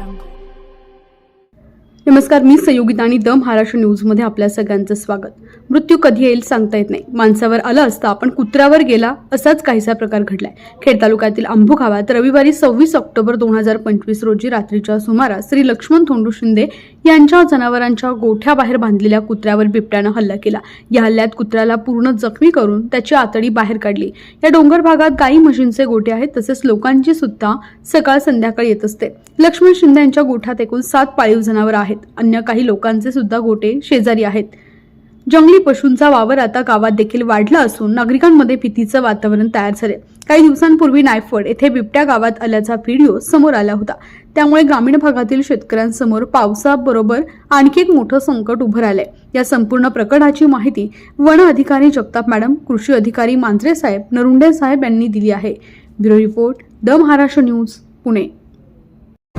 jungle. नमस्कार मी संयोगिता आणि the Maharashtra न्यूजमध्ये आपल्या सगळ्यांचं स्वागत. मृत्यू कधी येईल सांगता येत नाही. माणसावर आलं असता आपण कुत्र्यावर गेला असाच काहीसा प्रकार घडलाय. खेड तालुक्यातील आंबू गावात रविवारी सव्वीस ऑक्टोबर दोन हजार पंचवीस रोजी रात्रीच्या सुमारास श्री लक्ष्मण थोंडू शिंदे यांच्या जनावरांच्या गोठ्याबाहेर बांधलेल्या कुत्र्यावर बिबट्यानं हल्ला केला. या हल्ल्यात कुत्र्याला पूर्ण जखमी करून त्याची आतडी बाहेर काढली. या डोंगर भागात गाई म्हशींचे गोठे आहेत तसेच लोकांची सुद्धा सकाळ संध्याकाळ येत असते. लक्ष्मण शिंदे यांच्या गोठ्यात एकूण सात पाळीव जनावर आहेत. अन्य काही लोकांचे सुद्धा गोटे शेजारी आहेत. जंगली पशूंचा वावर आता गावात देखील वाढला असून नागरिकांमध्ये भीतीचं वातावरण तयार झाले काही दिवसांपूर्वी नायफड येथे बिबट्या गावात आल्याचा व्हिडिओ समोर आला होता. त्यामुळे ग्रामीण भागातील शेतकऱ्यांसमोर पावसाबरोबर आणखी एक मोठं संकट उभं राहिलंय. या संपूर्ण प्रकरणाची माहिती वन अधिकारी जगताप मॅडम कृषी अधिकारी मांजरे साहेब नरुंडे साहेब यांनी दिली आहे. Bureau report the Maharashtra news Pune.